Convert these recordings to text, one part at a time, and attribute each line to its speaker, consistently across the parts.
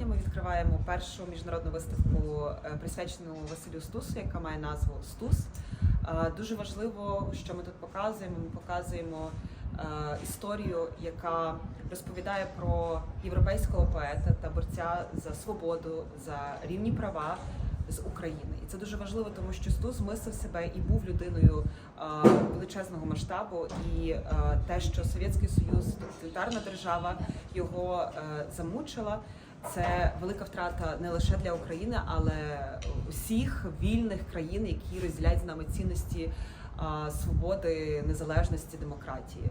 Speaker 1: жовтня ми відкриваємо першу міжнародну виставку, е, присвячену Василю Стусу, яка має назву Стус. Е, Дуже важливо, що ми тут показуємо. Ми показуємо е, історію, яка розповідає про європейського поета та борця за свободу, за рівні права з України. І це дуже важливо, тому що Стус мислив себе і був людиною величезного масштабу. І те, що Совєтський Союз, тоталітарна держава, його замучила. Це велика втрата не лише для України, але усіх вільних країн, які розділяють з нами цінності свободи, незалежності, демократії.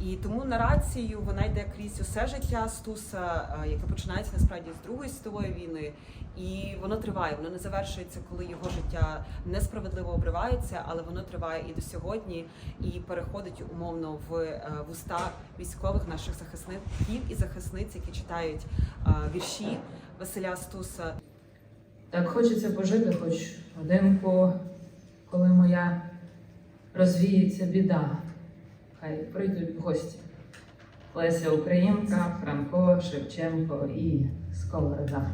Speaker 1: І тому нарацією вона йде крізь усе життя Стуса, яке починається насправді з Другої світової війни, і воно триває. Воно не завершується, коли його життя несправедливо обривається, але воно триває і до сьогодні, і переходить умовно в е, вуста військових наших захисників і захисниць, які читають вірші Василя Стуса.
Speaker 2: Так хочеться пожити хоч годинку, коли моя розвіється біда. Хай прийдуть в гості. Леся Українка, Франко, Шевченко і Сковорода.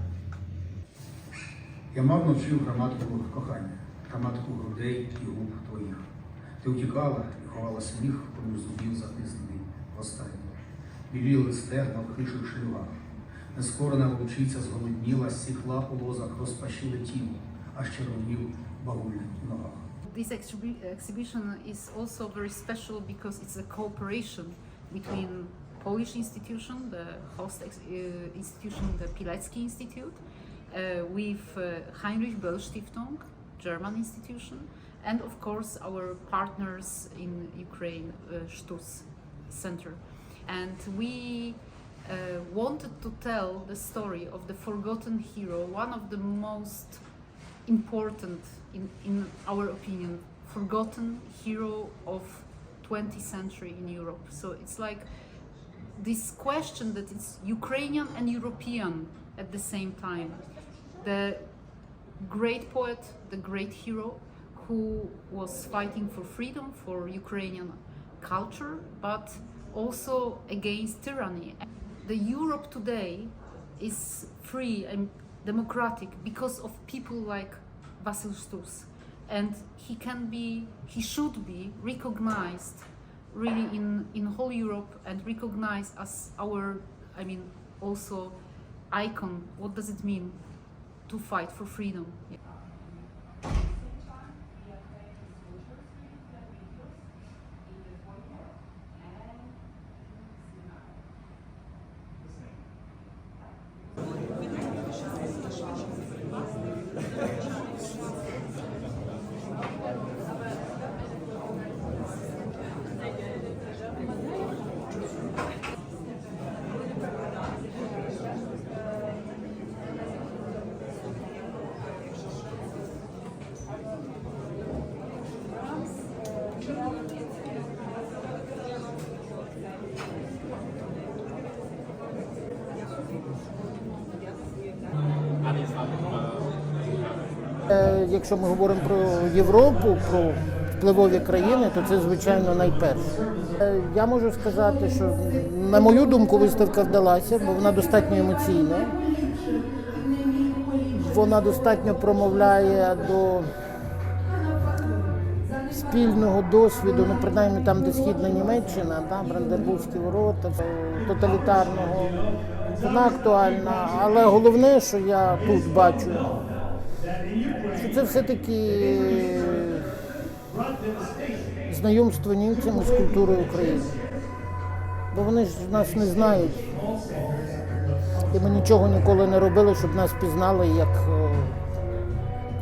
Speaker 3: Я мав навчив граматику кохання, граматику грудей і губ твоїх. Ти утікала і ховала сміх, поміж зубів затиснений востаннє. Біліли стегна в хижих шлюбах. Нескорена вовчиця зголодніла, сіхла у лозах, розпашили тіло, аж червонів багуль в ногах.
Speaker 4: This exhibi- exhibition is also very special because it's a cooperation between Polish institution, the host uh, institution, the Pilecki Institute, uh, with uh, Heinrich Böll Stiftung, German institution, and of course our partners in Ukraine, uh, Center. And we uh, wanted to tell the story of the forgotten hero, one of the most important, in, in our opinion, forgotten hero of 20th century in Europe. So it's like this question that it's Ukrainian and European at the same time. The great poet, the great hero, who was fighting for freedom for Ukrainian culture, but also against tyranny. The Europe today is free and democratic because of people like Vasil Stus. And he can be, he should be recognized really in, in whole Europe and recognized as our, I mean, also icon. What does it mean to fight for freedom?
Speaker 5: Was? Якщо ми говоримо про Європу, про впливові країни, то це звичайно найперше. Е, Я можу сказати, що на мою думку виставка вдалася, бо вона достатньо емоційна. Вона достатньо промовляє до спільного досвіду, ну принаймні там, де східна Німеччина, там Бранденбурзькі ворота, е, тоталітарного. Вона актуальна, але головне, що я тут бачу, що це все-таки знайомство німцями з культурою України. Бо вони ж нас не знають. І ми нічого ніколи не робили, щоб нас пізнали як е,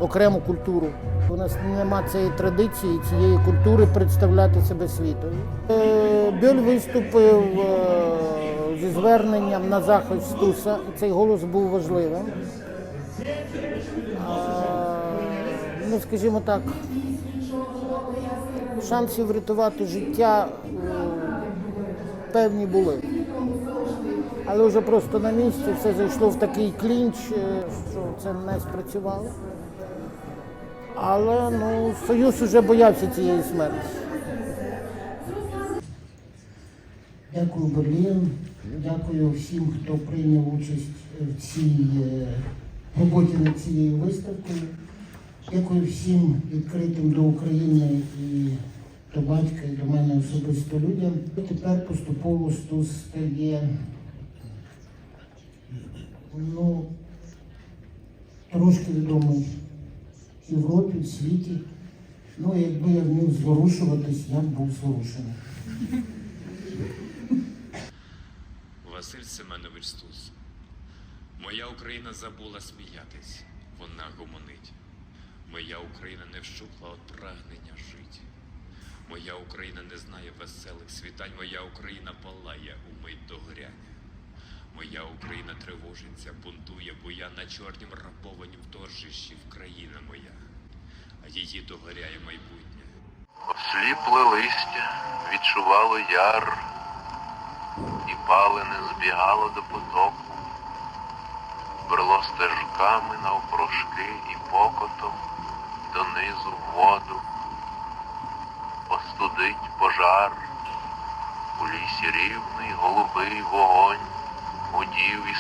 Speaker 5: окрему культуру. У нас нема цієї традиції, цієї культури представляти себе світові. Е, Бьоль виступив е, зі зверненням на захист Стуса, і цей голос був важливим. А, ну, скажімо так, шансів врятувати життя е, певні були. Але вже просто на місці все зайшло в такий клінч, е, що це не спрацювало. Але ну, Союз вже боявся цієї смерті. Дякую Берлін, дякую всім, хто прийняв участь в цій е, роботі над цією виставкою. Дякую всім відкритим до України і до батька, і до мене особисто людям. Тепер поступово Стус стає ну, трошки відомий в Європі, в світі. Ну, якби я вмів зворушуватись, я б був зворушений.
Speaker 6: Василь Семенович Стус. Моя Україна забула сміятись, вона гомонить. Моя Україна не вщухла от прагнення жить. Моя Україна не знає веселих світань, моя Україна палає у мить догоряння. Моя Україна тривожиться, бунтує, бо я на чорнім рабованім торжищі в моя, а її догоряє майбутнє.
Speaker 7: Осліпле листя відчувало яр, і палене збігало до потоку, стежками навпрошки і покотом донизу воду, остудить пожар, у лісі рівний голубий вогонь, гудів і